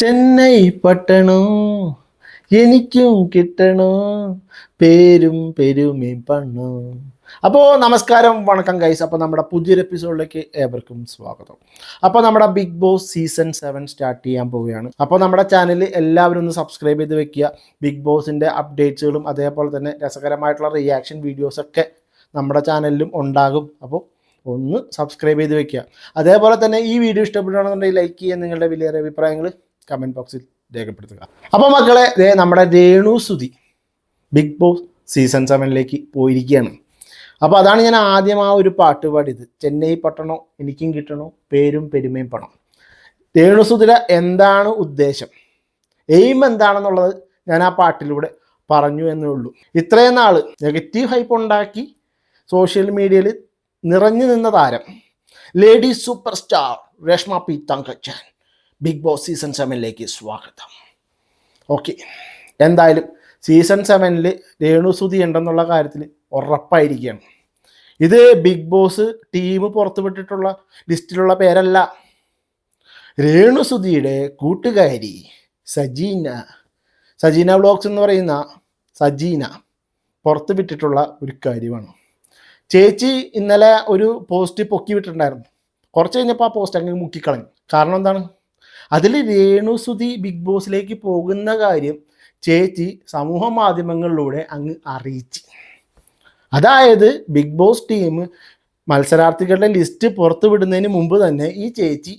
ചെന്നൈ പട്ടണോ. എനിക്കും കിട്ടണോ. പേരും പെരുമയും പണ്ണോ അപ്പോൾ നമസ്കാരം വണക്കം ഗൈസ് അപ്പോൾ നമ്മുടെ പുതിയൊരു എപ്പിസോഡിലേക്ക് ഏവർക്കും സ്വാഗതം. അപ്പോൾ നമ്മുടെ Bigg Boss season seven start ചെയ്യാൻ പോവുകയാണ്. അപ്പോൾ നമ്മുടെ ചാനൽ എല്ലാവരും ഒന്ന് സബ്സ്ക്രൈബ് ചെയ്ത് വെക്കുക. ബിഗ് ബോസിന്റെ അപ്ഡേറ്റ്സുകളും അതേപോലെ തന്നെ രസകരമായിട്ടുള്ള റിയാക്ഷൻ വീഡിയോസൊക്കെ നമ്മുടെ ചാനലിലും ഉണ്ടാകും. അപ്പോൾ ഒന്ന് സബ്സ്ക്രൈബ് ചെയ്ത് വെക്കുക. അതേപോലെ തന്നെ ഈ വീഡിയോ ഇഷ്ടപ്പെടുകയാണെന്നുണ്ടെങ്കിൽ ലൈക്ക് ചെയ്യുക. നിങ്ങളുടെ വലിയ അഭിപ്രായങ്ങൾ കമന്റ് ബോക്സിൽ രേഖപ്പെടുത്തുക. അപ്പോൾ മക്കളെ ദേ നമ്മുടെ Renu Sudhi Bigg Boss season സെവനിലേക്ക് പോയിരിക്കുകയാണ്. അപ്പോൾ അതാണ് ഞാൻ ആദ്യം ആ ഒരു പാട്ട് പാടിയത്. ചെന്നൈ പട്ടണോ എനിക്കും കിട്ടണോ പേരും പെരുമയും പണം. രേണു എന്താണ് ഉദ്ദേശം? എയിം എന്താണെന്നുള്ളത് ഞാൻ ആ പാട്ടിലൂടെ പറഞ്ഞു എന്നേ ഉള്ളൂ. ഇത്രയും നാൾ നെഗറ്റീവ് ഹൈപ്പ് ഉണ്ടാക്കി സോഷ്യൽ മീഡിയയിൽ നിറഞ്ഞു നിന്ന താരം lady super star Reshma P Thankachan. Bigg Boss season സെവനിലേക്ക് സ്വാഗതം. ഓക്കെ എന്തായാലും സീസൺ സെവനിൽ രേണുസുതി ഉണ്ടെന്നുള്ള കാര്യത്തിൽ ഉറപ്പായിരിക്കുകയാണ്. ഇത് ബിഗ് ബോസ് ടീം പുറത്തുവിട്ടിട്ടുള്ള ലിസ്റ്റിലുള്ള പേരല്ല. രേണുസുതിയുടെ കൂട്ടുകാരി സജീന സജീന വ്ളോഗ്സ് എന്ന് പറയുന്ന സജീന പുറത്ത് വിട്ടിട്ടുള്ള ഒരു കാര്യമാണ്. ചേച്ചി ഇന്നലെ ഒരു പോസ്റ്റ് പൊക്കി വിട്ടിട്ടുണ്ടായിരുന്നു. കുറച്ച് കഴിഞ്ഞപ്പോൾ ആ പോസ്റ്റ് അങ്ങ് മുക്കിക്കളഞ്ഞു. കാരണം എന്താണ്? അതിൽ രേണുസുതി ബിഗ് ബോസിലേക്ക് പോകുന്ന കാര്യം ചേച്ചി സമൂഹ മാധ്യമങ്ങളിലൂടെ അങ്ങ് അറിയിച്ചു. അതായത് ബിഗ് ബോസ് ടീം മത്സരാർത്ഥികളുടെ ലിസ്റ്റ് പുറത്തു വിടുന്നതിന് മുമ്പ് തന്നെ ഈ ചേച്ചി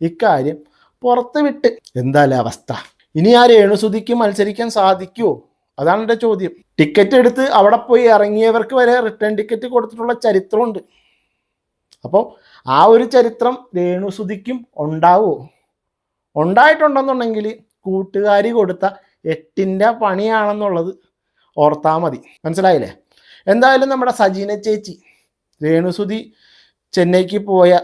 ഇക്കാര്യം പുറത്ത് വിട്ട്. അവസ്ഥ? ഇനി ആ രേണുസുതിക്ക് മത്സരിക്കാൻ സാധിക്കുമോ അതാണ് എന്റെ ചോദ്യം. ടിക്കറ്റ് എടുത്ത് അവിടെ പോയി ഇറങ്ങിയവർക്ക് വരെ റിട്ടേൺ ടിക്കറ്റ് കൊടുത്തിട്ടുള്ള ചരിത്രമുണ്ട്. അപ്പോൾ ആ ഒരു ചരിത്രം രേണുസുതിക്കും ഉണ്ടാവുമോ ഉണ്ടായിട്ടുണ്ടെന്നുണ്ടെങ്കിൽ കൂട്ടുകാരി കൊടുത്ത എട്ടിന്റെ പണിയാണെന്നുള്ളത് ഓർത്താൽ മതി. മനസ്സിലായില്ലേ? എന്തായാലും നമ്മുടെ സജീന ചേച്ചി രേണുസുതി ചെന്നൈക്ക് പോയ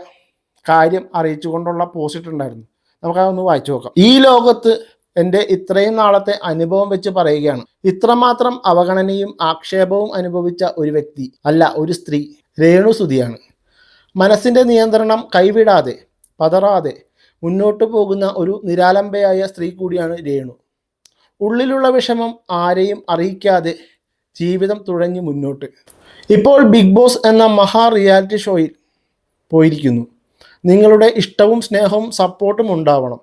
കാര്യം അറിയിച്ചുകൊണ്ടുള്ള പോസ്റ്റ് ഇട്ടുണ്ടായിരുന്നു. നമുക്കതൊന്ന് വായിച്ചു നോക്കാം. ഈ ലോകത്ത് എന്റെ ഇത്രയും നാളത്തെ അനുഭവം വെച്ച് പറയുകയാണ്. ഇത്രമാത്രം അവഗണനയും ആക്ഷേപവും അനുഭവിച്ച ഒരു വ്യക്തി അല്ല ഒരു സ്ത്രീ രേണുസുതിയാണ്. മനസ്സിന്റെ നിയന്ത്രണം കൈവിടാതെ പതറാതെ മുന്നോട്ട് പോകുന്ന ഒരു നിരാലംബയായ സ്ത്രീ കൂടിയാണ് രേണു. ഉള്ളിലുള്ള വിഷമം ആരെയും അറിയിക്കാതെ ജീവിതം തുഴഞ്ഞു മുന്നോട്ട്. ഇപ്പോൾ ബിഗ് ബോസ് എന്ന മഹാ റിയാലിറ്റി ഷോയിൽ പോയിരിക്കുന്നു. നിങ്ങളുടെ ഇഷ്ടവും സ്നേഹവും സപ്പോർട്ടും ഉണ്ടാവണം.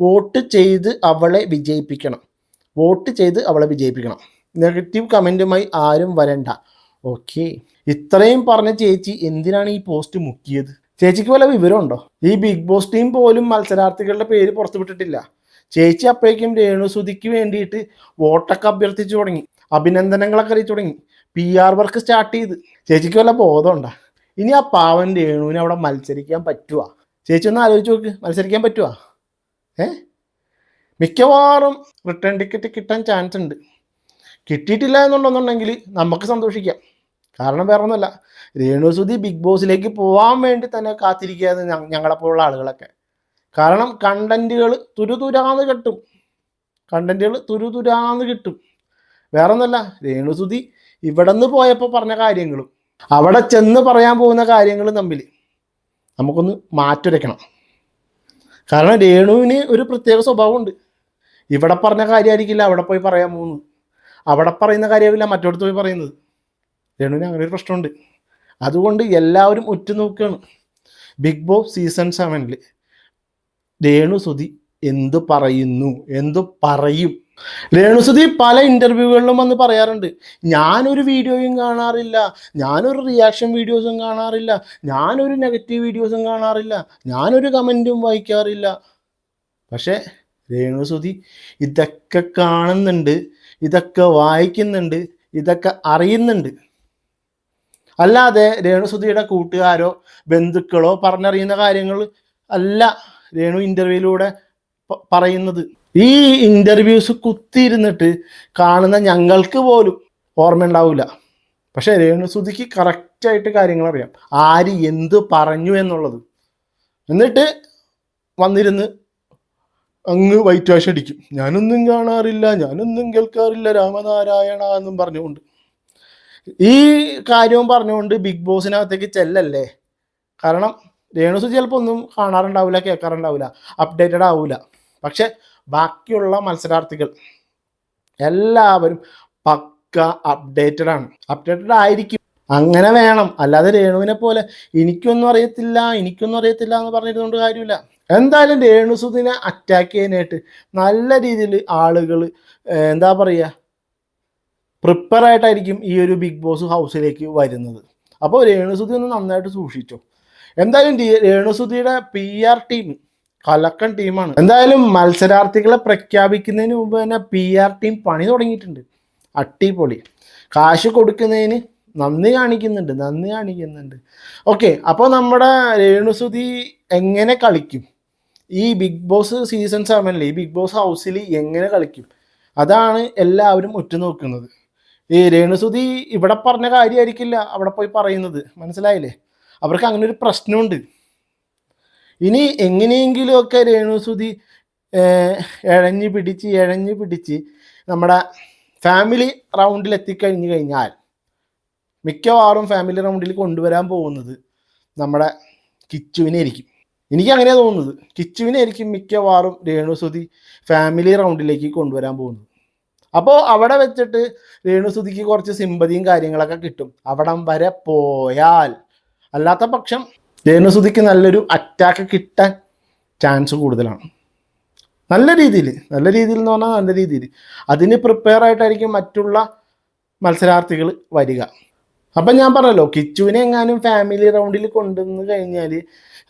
വോട്ട് ചെയ്ത് അവളെ വിജയിപ്പിക്കണം. വോട്ട് ചെയ്ത് അവളെ വിജയിപ്പിക്കണം. നെഗറ്റീവ് കമന്റുമായി ആരും വരണ്ട. ഓക്കെ. ഇത്രയും പറഞ്ഞ ചേച്ചി എന്തിനാണ് ഈ പോസ്റ്റ് മുക്കിയത്? ചേച്ചിക്ക് വല്ല വിവരമുണ്ടോ? ഈ ബിഗ് ബോസ് ടീം പോലും മത്സരാർത്ഥികളുടെ പേര് പുറത്തുവിട്ടിട്ടില്ല. ചേച്ചി അപ്പോഴേക്കും രേണുസുതിക്ക് വേണ്ടിയിട്ട് വോട്ടൊക്കെ അഭ്യർത്ഥിച്ചു തുടങ്ങി. അഭിനന്ദനങ്ങളൊക്കെ അറിയിച്ചു തുടങ്ങി. പി ആർ വർക്ക് സ്റ്റാർട്ട് ചെയ്ത്. ചേച്ചിക്ക് വല്ല ബോധമുണ്ടാ? ഇനി ആ പാവൻ രേണുവിനെ അവിടെ മത്സരിക്കാൻ പറ്റുക ചേച്ചി ഒന്ന് ആലോചിച്ച് നോക്ക്. മത്സരിക്കാൻ പറ്റുക ഏ? മിക്കവാറും റിട്ടേൺ ടിക്കറ്റ് കിട്ടാൻ ചാൻസ് ഉണ്ട്. കിട്ടിയിട്ടില്ല എന്നുണ്ടെന്നുണ്ടെങ്കിൽ നമുക്ക് സന്തോഷിക്കാം. കാരണം വേറെ ഒന്നുമല്ല രേണുസുതി ബിഗ് ബോസിലേക്ക് പോകാൻ വേണ്ടി തന്നെ കാത്തിരിക്കുകയാണ് ഞങ്ങളെപ്പോലുള്ള ആളുകളൊക്കെ. കാരണം കണ്ടന്റുകൾ തുരുതുരാന്ന് കിട്ടും. കണ്ടന്റുകൾ തുരുതുരാന്ന് കിട്ടും. വേറെ ഒന്നുമല്ല രേണുസുതി ഇവിടെ നിന്ന് പോയപ്പോൾ പറഞ്ഞ കാര്യങ്ങളും അവിടെ ചെന്ന് പറയാൻ പോകുന്ന കാര്യങ്ങളും തമ്മിൽ നമുക്കൊന്ന് മാറ്റുരയ്ക്കണം കാരണം രേണുവിന് ഒരു പ്രത്യേക സ്വഭാവമുണ്ട്. ഇവിടെ പറഞ്ഞ കാര്യമായിരിക്കില്ല അവിടെ പോയി പറയാൻ പോകുന്നത്. അവിടെ പറയുന്ന കാര്യമാവില്ല മറ്റോടത്ത് പോയി പറയുന്നത്. രേണുവിന് അങ്ങനെ ഒരു പ്രശ്നമുണ്ട്. അതുകൊണ്ട് എല്ലാവരും ഉറ്റുനോക്കുകയാണ് ബിഗ് ബോസ് സീസൺ സെവനിൽ രേണുസുതി എന്തു പറയുന്നു? എന്തു പറയും? രേണുസുതി പല ഇന്റർവ്യൂകളിലും വന്ന് പറയാറുണ്ട്. ഞാനൊരു വീഡിയോയും കാണാറില്ല. ഞാനൊരു റിയാക്ഷൻ വീഡിയോസും കാണാറില്ല. ഞാനൊരു നെഗറ്റീവ് വീഡിയോസും കാണാറില്ല. ഞാനൊരു കമന്റും വായിക്കാറില്ല. പക്ഷേ രേണുസുതി ഇതൊക്കെ കാണുന്നുണ്ട്. ഇതൊക്കെ വായിക്കുന്നുണ്ട്. ഇതൊക്കെ അറിയുന്നുണ്ട്. അല്ലാതെ രേണുസുധിയുടെ കൂട്ടുകാരോ ബന്ധുക്കളോ പറഞ്ഞറിയുന്ന കാര്യങ്ങൾ അല്ല രേണു ഇന്റർവ്യൂയിലൂടെ പറയുന്നത്. ഈ ഇന്റർവ്യൂസ് കുത്തിയിരുന്നിട്ട് കാണുന്ന ഞങ്ങൾക്ക് പോലും ഓർമ്മ ഉണ്ടാവില്ല പക്ഷേ രേണുസുധിക്ക് കറക്റ്റായിട്ട് കാര്യങ്ങൾ അറിയാം ആര് എന്ത് പറഞ്ഞു എന്നുള്ളത്. എന്നിട്ട് വന്നിരുന്ന് അങ്ങ് വൈറ്റ് വാഷ് അടിക്കും. ഞാനൊന്നും കാണാറില്ല ഞാനൊന്നും കേൾക്കാറില്ല രാമനാരായണ എന്നും പറഞ്ഞുകൊണ്ട്. ഈ കാര്യവും പറഞ്ഞുകൊണ്ട് ബിഗ് ബോസിനകത്തേക്ക് ചെല്ലല്ലേ? കാരണം രേണുസു ചിലപ്പോൾ ഒന്നും കാണാറുണ്ടാവില്ല കേൾക്കാറുണ്ടാവില്ല അപ്ഡേറ്റഡ് ആവില്ല പക്ഷെ ബാക്കിയുള്ള മത്സരാർത്ഥികൾ എല്ലാവരും പക്ക അപ്ഡേറ്റഡ് ആണ്. അപ്ഡേറ്റഡ് ആയിരിക്കും. അങ്ങനെ വേണം. അല്ലാതെ രേണുവിനെ പോലെ എനിക്കൊന്നും അറിയത്തില്ല എനിക്കൊന്നും അറിയത്തില്ല എന്ന് പറഞ്ഞിരുന്നുകൊണ്ട് കാര്യമില്ല. എന്തായാലും രേണുസുദിനെ അറ്റാക്ക് ചെയ്യാനായിട്ട് നല്ല രീതിയിൽ ആളുകൾ എന്താ പറയുക പ്രിപ്പയർ ആയിട്ടായിരിക്കും ഈ ഒരു ബിഗ് ബോസ് ഹൗസിലേക്ക് വരുന്നത്. അപ്പോൾ രേണുസുതി ഒന്ന് നന്നായിട്ട് സൂക്ഷിച്ചു. എന്തായാലും രേണുസുതിയുടെ പി ആർ ടീം കലക്കൻ ടീമാണ് എന്തായാലും മത്സരാർത്ഥികളെ പ്രഖ്യാപിക്കുന്നതിന് മുമ്പ് തന്നെ പി ആർ ടീം പണി തുടങ്ങിയിട്ടുണ്ട്. അട്ടിപ്പൊളി കാശ് കൊടുക്കുന്നതിന് നന്ദി കാണിക്കുന്നുണ്ട് നന്ദി കാണിക്കുന്നുണ്ട്. ഓക്കെ അപ്പോൾ നമ്മുടെ രേണുസുതി എങ്ങനെ കളിക്കും? ഈ ബിഗ് ബോസ് സീസൺ സെവനിൽ ഈ ബിഗ് ബോസ് ഹൗസിൽ എങ്ങനെ കളിക്കും? അതാണ് എല്ലാവരും ഉറ്റുനോക്കുന്നത്. ഈ രേണുസുതി ഇവിടെ പറഞ്ഞ കാര്യമായിരിക്കില്ല അവിടെ പോയി പറയുന്നത്. മനസ്സിലായില്ലേ? അവർക്ക് അങ്ങനെ ഒരു പ്രശ്നമുണ്ട്. ഇനി എങ്ങനെയെങ്കിലുമൊക്കെ രേണുസുതി ഇഴഞ്ഞു പിടിച്ച് ഇഴഞ്ഞു പിടിച്ച് നമ്മുടെ ഫാമിലി റൗണ്ടിൽ എത്തിക്കഴിഞ്ഞു കഴിഞ്ഞാൽ മിക്കവാറും ഫാമിലി റൗണ്ടിൽ കൊണ്ടുവരാൻ പോകുന്നത് നമ്മുടെ കിച്ചുവിനെ ആയിരിക്കും എനിക്ക് അങ്ങനെയാണ് തോന്നുന്നത്. കിച്ചുവിനെ ആയിരിക്കും മിക്കവാറും രേണുസുതി ഫാമിലി റൗണ്ടിലേക്ക് കൊണ്ടുവരാൻ പോകുന്നത്. അപ്പോൾ അവിടെ വെച്ചിട്ട് രേണുസുതിക്ക് കുറച്ച് സിമ്പതിയും കാര്യങ്ങളൊക്കെ കിട്ടും. അവിടം വരെ പോയാൽ. അല്ലാത്ത പക്ഷം രേണുസുതിക്ക് നല്ലൊരു അറ്റാക്ക് കിട്ടാൻ ചാൻസ് കൂടുതലാണ്. നല്ല രീതിയിൽ നല്ല രീതിയിൽ എന്ന് പറഞ്ഞാൽ നല്ല രീതിയിൽ അതിന് പ്രിപ്പയർ ആയിട്ടായിരിക്കും മറ്റുള്ള മത്സരാർത്ഥികൾ വരിക. അപ്പം ഞാൻ പറഞ്ഞല്ലോ കിച്ചുവിനെ എങ്ങാനും ഫാമിലി റൗണ്ടിൽ കൊണ്ടുവന്ന് കഴിഞ്ഞാൽ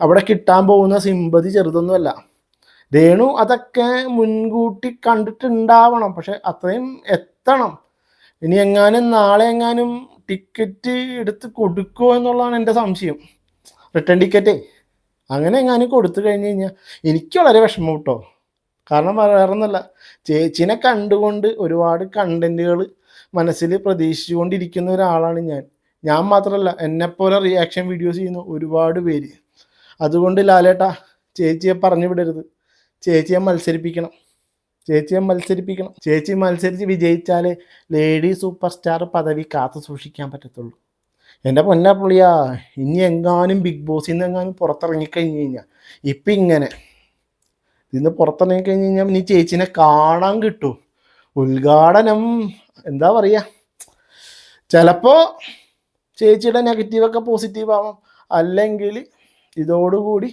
അവിടെ കിട്ടാൻ പോകുന്ന സിമ്പതി ചെറുതൊന്നുമല്ല. രേണു അതൊക്കെ മുൻകൂട്ടി കണ്ടിട്ടുണ്ടാവണം. പക്ഷെ അത്രയും എത്തണം. ഇനി എങ്ങാനും നാളെ എങ്ങാനും ടിക്കറ്റ് എടുത്ത് കൊടുക്കുമോ എന്നുള്ളതാണ് എന്റെ സംശയം. റിട്ടേൺ ടിക്കറ്റേ. അങ്ങനെ എങ്ങാനും കൊടുത്തു കഴിഞ്ഞ് കഴിഞ്ഞാൽ എനിക്ക് വളരെ വിഷമം കിട്ടോ. കാരണം വേറെ ഒന്നല്ല ചേച്ചിനെ കണ്ടുകൊണ്ട് ഒരുപാട് കണ്ടന്റുകൾ മനസ്സിൽ പ്രതീക്ഷിച്ചുകൊണ്ടിരിക്കുന്ന ഒരാളാണ് ഞാൻ. ഞാൻ മാത്രമല്ല എന്നെപ്പോലെ റിയാക്ഷൻ വീഡിയോസ് ചെയ്യുന്ന ഒരുപാട് പേര്. അതുകൊണ്ട് ലാലേട്ട ചേച്ചിയെ പറഞ്ഞു വിടരുത് ചേച്ചിയെ മത്സരിപ്പിക്കണം. ചേച്ചിയെ മത്സരിപ്പിക്കണം. ചേച്ചി മത്സരിച്ച് വിജയിച്ചാൽ ലേഡി സൂപ്പർ സ്റ്റാർ പദവി കാത്തു സൂക്ഷിക്കാൻ പറ്റത്തുള്ളൂ. എന്റെ പൊന്നാ പുള്ളിയാ ഇനി എങ്ങാനും ബിഗ് ബോസിൽ നിന്ന് എങ്ങാനും പുറത്തിറങ്ങിക്കഴിഞ്ഞ് കഴിഞ്ഞാൽ ഇപ്പം ഇങ്ങനെ. ഇതിന്ന് പുറത്തിറങ്ങി കഴിഞ്ഞ് കഴിഞ്ഞാൽ ഇനി ചേച്ചിനെ കാണാൻ കിട്ടും. ഉദ്ഘാടനം എന്താ പറയുക ചിലപ്പോൾ ചേച്ചിയുടെ നെഗറ്റീവൊക്കെ പോസിറ്റീവ് ആവാം. അല്ലെങ്കിൽ ഇതോടുകൂടി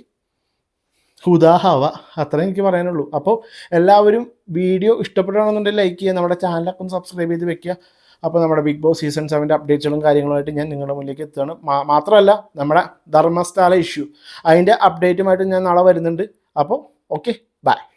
ഹുദാഹവ. അത്രയും എനിക്ക് പറയാനുള്ളൂ. അപ്പോൾ എല്ലാവരും വീഡിയോ ഇഷ്ടപ്പെടുകയാണെന്നുണ്ടെങ്കിൽ ലൈക്ക് ചെയ്യുക നമ്മുടെ ചാനലൊക്കെ സബ്സ്ക്രൈബ് ചെയ്ത് വെക്കുക. അപ്പോൾ നമ്മുടെ ബിഗ് ബോസ് സീസൺ സെവന്റെ അപ്ഡേറ്റ്സുകളും കാര്യങ്ങളുമായിട്ട് ഞാൻ നിങ്ങളുടെ മുന്നിലേക്ക് എത്തുകയാണ്. മാത്രമല്ല നമ്മുടെ ധർമ്മസ്ഥല ഇഷ്യൂ. അതിന്റെ അപ്ഡേറ്റുമായിട്ട് ഞാൻ നാളെ വരുന്നുണ്ട്. അപ്പോൾ ഓക്കെ ബൈ.